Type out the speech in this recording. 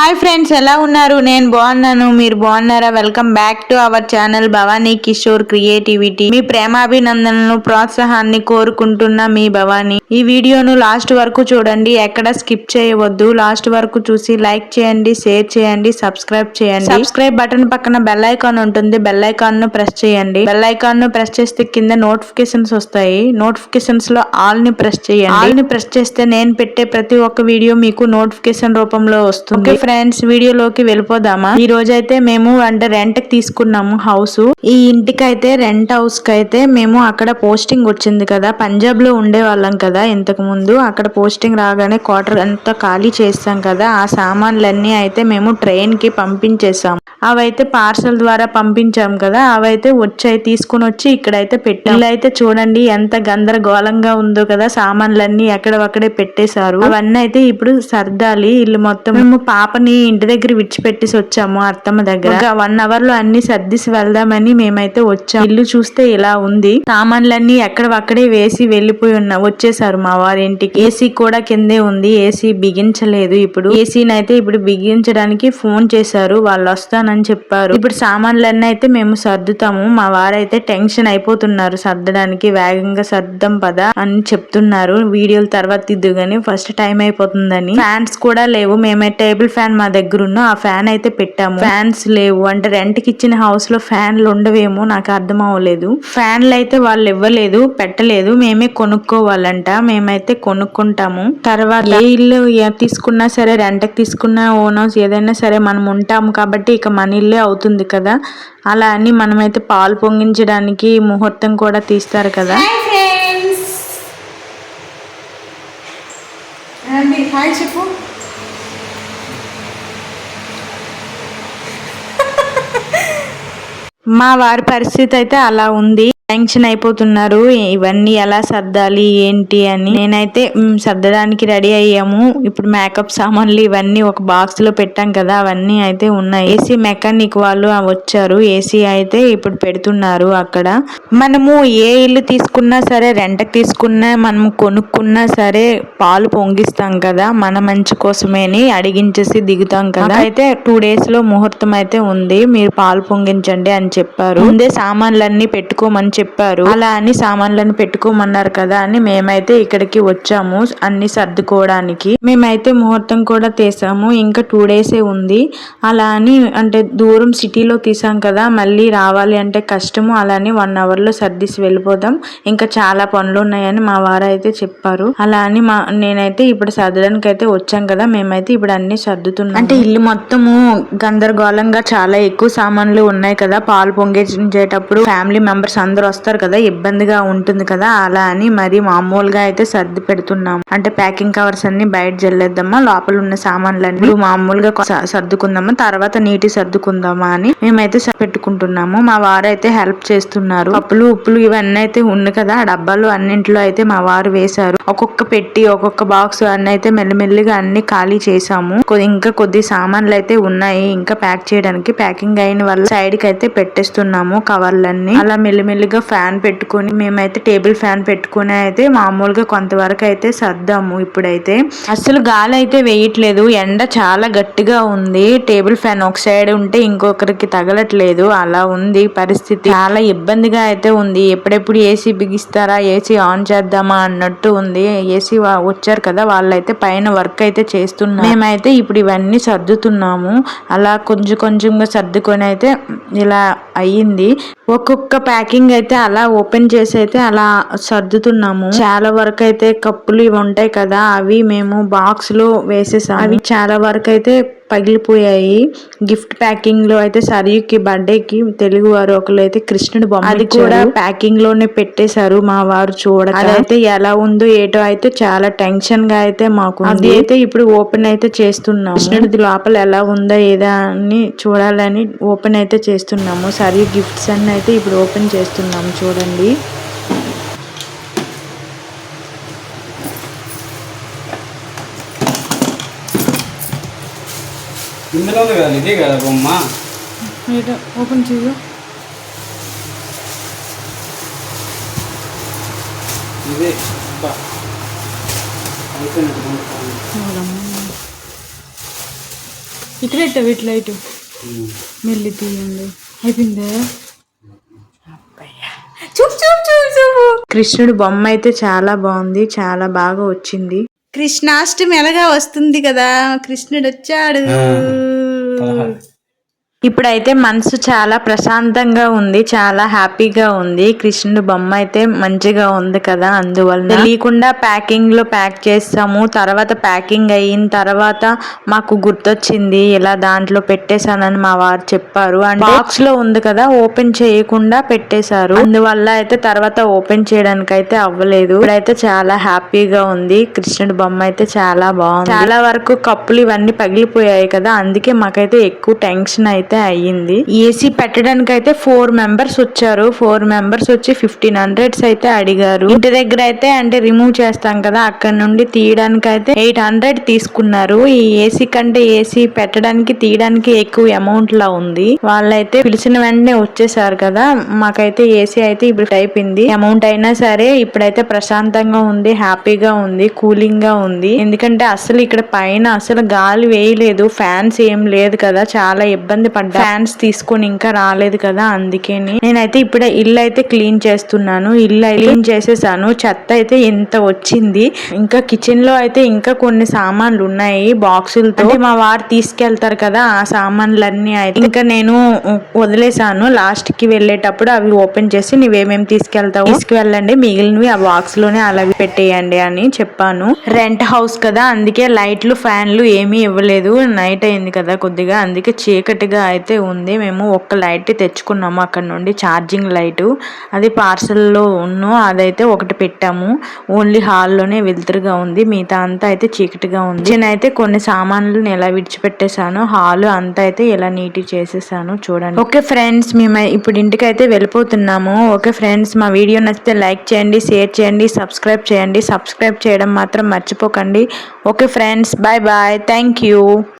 Hi friends ఎలా ఉన్నారు? నేను బాగున్నాను మీరు బాగున్నారా? Welcome back to our channel Bhavani Kishore creativity మీ ప్రేమాభినందనలు ప్రోత్సాహాన్ని కోరుకుంటున్న మీ భవానీ ఈ వీడియోను లాస్ట్ వరకు చూడండి ఎక్కడ స్కిప్ చేయవద్దు. లాస్ట్ వరకు చూసి లైక్ చేయండి షేర్ చేయండి సబ్స్క్రైబ్ చేయండి. సబ్స్క్రైబ్ బటన్ పక్కన బెల్ ఐకాన్ ఉంటుంది. బెల్ ఐకాన్ను ప్రెస్ చేయండి. బెల్ ఐకాన్ను ప్రెస్ చేస్తే కింద నోటిఫికేషన్స్ వస్తాయి. నోటిఫికేషన్స్లో ఆల్ని ప్రెస్ చేయండి. ఆల్ని ప్రెస్ చేస్తే నేను పెట్టే ప్రతి ఒక్క వీడియో మీకు నోటిఫికేషన్ రూపంలో వస్తుంది. ఫ్రెండ్స్ వీడియోలోకి వెళ్ళిపోదామా? ఈ రోజు అయితే మేము అంటే రెంట్కి తీసుకున్నాము హౌస్ ఈ ఇంటికి అయితే రెంట్ హౌస్కి అయితే మేము అక్కడ పోస్టింగ్ వచ్చింది కదా. పంజాబ్లో ఉండే వాళ్ళం కదా ఇంతకు ముందు. అక్కడ పోస్టింగ్ రాగానే క్వార్టర్ అంతా ఖాళీ చేస్తాం కదా. ఆ సామాన్లన్నీ అయితే మేము ట్రైన్కి పంపించేసాం అవైతే పార్సల్ ద్వారా పంపించాం కదా అవైతే వచ్చాయి తీసుకుని వచ్చి ఇక్కడైతే పెట్టాం. అయితే చూడండి ఎంత గందరగోళంగా ఉందో కదా సామాన్లన్నీ ఎక్కడవక్కడే పెట్టేశారు. అవన్నీ అయితే ఇప్పుడు సర్దాలి ఇల్లు మొత్తం మేము పాపని ఇంటి దగ్గర విడిచిపెట్టేసి వచ్చాము అత్తమ్మ దగ్గర. వన్ అవర్లో అన్ని సర్దిసి వెళ్దామని మేమైతే వచ్చాం. ఇల్లు చూస్తే ఇలా ఉంది. సామాన్లన్నీ ఎక్కడవక్కడే వేసి వెళ్ళిపోయి ఉన్నా వచ్చేసారు మా వారి ఇంటికి ఏసీ కూడా కిందే ఉంది. ఏసీ బిగించలేదు ఇప్పుడు. ఏసీని అయితే ఇప్పుడు బిగించడానికి ఫోన్ చేశారు. వాళ్ళు వస్తాను అని చెప్పారు. ఇప్పుడు సామాన్లన్నీ అయితే మేము సర్దుతాము. మా వారైతే టెన్షన్ అయిపోతున్నారు. సర్దడానికి వేగంగా సర్దం పదా అని చెప్తున్నారు. వీడియోల తర్వాత ఇద్దు కానీ ఫస్ట్ టైం అయిపోతుందని. ఫ్యాన్స్ కూడా లేవు. మేమే టేబుల్ ఫ్యాన్ మా దగ్గర ఉన్న ఆ ఫ్యాన్ అయితే పెట్టాము. ఫ్యాన్స్ లేవు. అంటే రెంట్కి ఇచ్చిన హౌస్లో ఫ్యాన్లు ఉండవేమో నాకు అర్థం అవ్వలేదు. ఫ్యాన్లు అయితే వాళ్ళు ఇవ్వలేదు. పెట్టలేదు. మేమే కొనుక్కోవాలంట. మేమైతే కొనుక్కుంటాము. తర్వాత ఏ ఇల్లు తీసుకున్నా సరే రెంట్కి తీసుకున్నా ఓన్ హౌస్ ఏదైనా సరే మనం ఉంటాము కాబట్టి ఇక మన ఇల్లే అవుతుంది కదా? అలా అని మనమైతే పాలు పొంగించడానికి ముహూర్తం కూడా తీస్తారు కదా? హాయ్ చెప్పు. మా వారి పరిస్థితి అయితే అలా ఉంది. టెన్షన్ అయిపోతున్నారు. ఇవన్నీ ఎలా సర్దాలి ఏంటి అని. నేనైతే సర్దడానికి రెడీ అయ్యాము. ఇప్పుడు మేకప్ సామాన్లు ఇవన్నీ ఒక బాక్స్లో పెట్టాం కదా అవన్నీ అయితే ఉన్నాయి. ఏసీ మెకానిక్ వాళ్ళు వచ్చారు. ఏసీ అయితే ఇప్పుడు పెడుతున్నారు అక్కడ. మనము ఏ ఇల్లు తీసుకున్నా సరే రెంట్కి తీసుకున్నా మనము కొనుక్కున్నా సరే పాలు పొంగిస్తాం కదా మన మంచి కోసమేని అడిగించేసి దిగుతాం కదా. అయితే టూ డేస్లో ముహూర్తం అయితే ఉంది. మీరు పాలు పొంగించండి అని చెప్పారు. ముందే సామాన్లన్నీ పెట్టుకోమని చెప్పారు. అలా అని సామాన్లను పెట్టుకోమన్నారు కదా అని మేమైతే ఇక్కడికి వచ్చాము అన్ని సర్దుకోవడానికి. మేమైతే ముహూర్తం కూడా తీసాము. ఇంకా టూ డేసే ఉంది. అలా అని అంటే దూరం సిటీలో తీసాం కదా మళ్ళీ రావాలి అంటే కష్టము. అలా అని వన్ అవర్లో సర్దిసి వెళ్ళిపోదాం. ఇంకా చాలా పనులు ఉన్నాయని మా వారు అయితే చెప్పారు. అలా అని మా నేనైతే ఇప్పుడు సర్దడానికి అయితే వచ్చాం కదా మేమైతే ఇప్పుడు అన్ని సర్దుతున్నాం అంటే ఇల్లు మొత్తము గందరగోళంగా చాలా ఎక్కువ సామాన్లు ఉన్నాయి కదా పాలు పొంగించేటప్పుడు ఫ్యామిలీ మెంబర్స్ అందరూ వస్తారు కదా ఇబ్బందిగా ఉంటుంది కదా అలా అని మరి మామూలుగా అయితే సర్ది పెడుతున్నాము. అంటే ప్యాకింగ్ కవర్స్ అన్ని బయట జల్లేద్దామా లోపల ఉన్న సామాన్లన్నీ మామూలుగా సర్దుకుందామా తర్వాత నీటి సర్దుకుందామా అని మేమైతే పెట్టుకుంటున్నాము. మా వారు అయితే హెల్ప్ చేస్తున్నారు. పప్పులు ఉప్పులు ఇవన్నీ అయితే ఉంది కదా ఆ డబ్బాలు అన్నింటిలో అయితే మా వారు వేశారు. ఒక్కొక్క పెట్టి ఒక్కొక్క బాక్స్ అన్ని అయితే మెల్లిమెల్లిగా అన్ని ఖాళీ చేసాము ఇంకా కొద్ది సామాన్లు అయితే ఉన్నాయి. ఇంకా ప్యాక్ చేయడానికి ప్యాకింగ్ అయిన వల్ల సైడ్కి అయితే పెట్టేస్తున్నాము కవర్లన్నీ. అలా మెల్లిమెల్లిగా ఫ్యాన్ పెట్టుకొని మేమైతే టేబుల్ ఫ్యాన్ పెట్టుకుని అయితే మామూలుగా కొంతవరకు అయితే సర్దాము ఇప్పుడైతే. అసలు గాలి అయితే వేయట్లేదు ఎండ చాలా గట్టిగా ఉంది. టేబుల్ ఫ్యాన్ ఒక సైడ్ ఉంటే ఇంకొకరికి తగలట్లేదు అలా ఉంది పరిస్థితి. చాలా ఇబ్బందిగా అయితే ఉంది. ఎప్పుడెప్పుడు ఏసీ బిగిస్తారా ఏసీ ఆన్ చేద్దామా అన్నట్టు ఉంది. ఏసీ వచ్చారు కదా వాళ్ళైతే పైన వర్క్ అయితే చేస్తున్నాం మేమైతే ఇప్పుడు ఇవన్నీ సర్దుతున్నాము. అలా కొంచెం కొంచెంగా సర్దుకొని అయితే ఇలా అయ్యింది. ఒక్కొక్క ప్యాకింగ్ అయితే అయితే అలా ఓపెన్ చేసి అయితే అలా సర్దుతున్నాము. చాలా వరకు అయితే కప్పులు ఇవి ఉంటాయి కదా అవి మేము బాక్స్లో వేసేసాము. అవి చాలా వరకు అయితే పగిలిపోయాయి. గిఫ్ట్ ప్యాకింగ్లో అయితే సరియుకి బర్త్డే కి తెలుగు వారు ఒకరు అయితే కృష్ణుడి బొమ్మ అది కూడా ప్యాకింగ్లోనే పెట్టేశారు మా వారు చూడ అదైతే ఎలా ఉందో ఏటో అయితే చాలా టెన్షన్గా అయితే మాకు అది అయితే ఇప్పుడు ఓపెన్ అయితే చేస్తున్నాము. కృష్ణుడిది లోపల ఎలా ఉందో ఏదా అని చూడాలని ఓపెన్ అయితే చేస్తున్నాము. సరియు గిఫ్ట్స్ అన్ని అయితే ఇప్పుడు ఓపెన్ చేస్తున్నాము చూడండి. ఇందులో ఉంది కదా ఇదే కదా బొమ్మ? ఓపెన్ చేయు. ఇదే. ఇక్కడ పెట్టావు ఇట్లా ఇటు మెల్లి తీయండి. అయిపోయిందా? చూపు చూపు చూపు చూపు. కృష్ణుడు బొమ్మ అయితే చాలా బాగుంది చాలా బాగా వచ్చింది. కృష్ణాష్టమి ఎలాగా వస్తుంది కదా? కృష్ణుడు వచ్చాడు ఇప్పుడైతే మనసు చాలా ప్రశాంతంగా ఉంది చాలా హ్యాపీగా ఉంది. కృష్ణుడు బొమ్మ అయితే మంచిగా ఉంది కదా అందువల్ల తెలియకుండా ప్యాకింగ్లో ప్యాక్ చేస్తాము. తర్వాత ప్యాకింగ్ అయిన తర్వాత మాకు గుర్తొచ్చింది ఇలా దాంట్లో పెట్టేశానని మా వారు చెప్పారు. అండ్ బాక్స్లో ఉంది కదా ఓపెన్ చేయకుండా పెట్టేశారు. అందువల్ల అయితే తర్వాత ఓపెన్ చేయడానికి అయితే అవ్వలేదు. ఇప్పుడైతే చాలా హ్యాపీగా ఉంది. కృష్ణుడి బొమ్మ అయితే చాలా బాగుంది. చాలా వరకు కప్పులు ఇవన్నీ పగిలిపోయాయి కదా అందుకే మాకైతే ఎక్కువ టెన్షన్ అయితే అయ్యింది. ఏసీ పెట్టడానికి అయితే ఫోర్ మెంబర్స్ వచ్చారు. ఫోర్ మెంబర్స్ వచ్చి ఫిఫ్టీన్ హండ్రెడ్స్ అయితే అడిగారు. ఇంటి దగ్గర అయితే అంటే రిమూవ్ చేస్తాం కదా అక్కడ నుండి తీయడానికి అయితే ఎయిట్ హండ్రెడ్ తీసుకున్నారు. ఈ ఏసీ కంటే ఏసీ పెట్టడానికి తీయడానికి ఎక్కువ అమౌంట్ లా ఉంది. వాళ్ళైతే పిలిచిన వెంటనే వచ్చేసారు కదా మాకైతే ఏసీ అయితే ఇప్పుడు అయిపోయింది. అమౌంట్ అయినా సరే ఇప్పుడైతే ప్రశాంతంగా ఉంది హ్యాపీగా ఉంది కూలింగ్గా ఉంది. ఎందుకంటే అసలు ఇక్కడ పైన అసలు గాలి వేయలేదు ఫ్యాన్స్ ఏం లేదు కదా చాలా ఇబ్బంది పడ్డా ఫ్యాన్స్ తీసుకొని ఇంకా రాలేదు కదా అందుకని. నేనైతే ఇప్పుడే ఇల్లు అయితే క్లీన్ చేస్తున్నాను. ఇల్లు క్లీన్ చేసేసాను. చెత్త అయితే ఎంత వచ్చింది. ఇంకా కిచెన్లో అయితే ఇంకా కొన్ని సామాన్లు ఉన్నాయి బాక్సులతో. మా వారు తీసుకెళ్తారు కదా ఆ సామాన్లన్నీ అయితే. ఇంకా నేను వదిలేసాను. లాస్ట్కి వెళ్ళేటప్పుడు అవి ఓపెన్ చేసి నువ్వేమేమి తీసుకెళ్తావు తీసుకువెళ్ళండి. మిగిలినవి ఆ బాక్స్లోనే అలాగే పెట్టేయండి అని చెప్పాను. రెంట్ హౌస్ కదా అందుకే లైట్లు ఫ్యాన్లు ఏమీ ఇవ్వలేదు. నైట్ అయింది కదా కొద్దిగా. అందుకే చీకటిగా అయితే ఉంది. మేము ఒక్క లైట్ తెచ్చుకున్నాము. అక్కడ నుండి ఛార్జింగ్ లైటు. అది పార్సల్లో ఉన్ను అదైతే ఒకటి పెట్టాము. ఓన్లీ హాల్లోనే వెలుతురుగా ఉంది. మిగతా అంతా అయితే చీకటిగా ఉంది. నేనైతే కొన్ని సామాన్లు ఎలా విడిచిపెట్టేశాను హాల్ అంతా అయితే ఎలా నీటి చేసేసాను చూడండి. ఓకే ఫ్రెండ్స్ మేము ఇప్పుడు ఇంటికి అయితే వెళ్ళిపోతున్నాము. ఓకే ఫ్రెండ్స్ మా వీడియో నచ్చితే లైక్ చేయండి షేర్ చేయండి సబ్స్క్రైబ్ చేయండి. సబ్స్క్రైబ్ చేయడం మాత్రం మర్చిపోకండి. Okay friends bye bye. Thank you.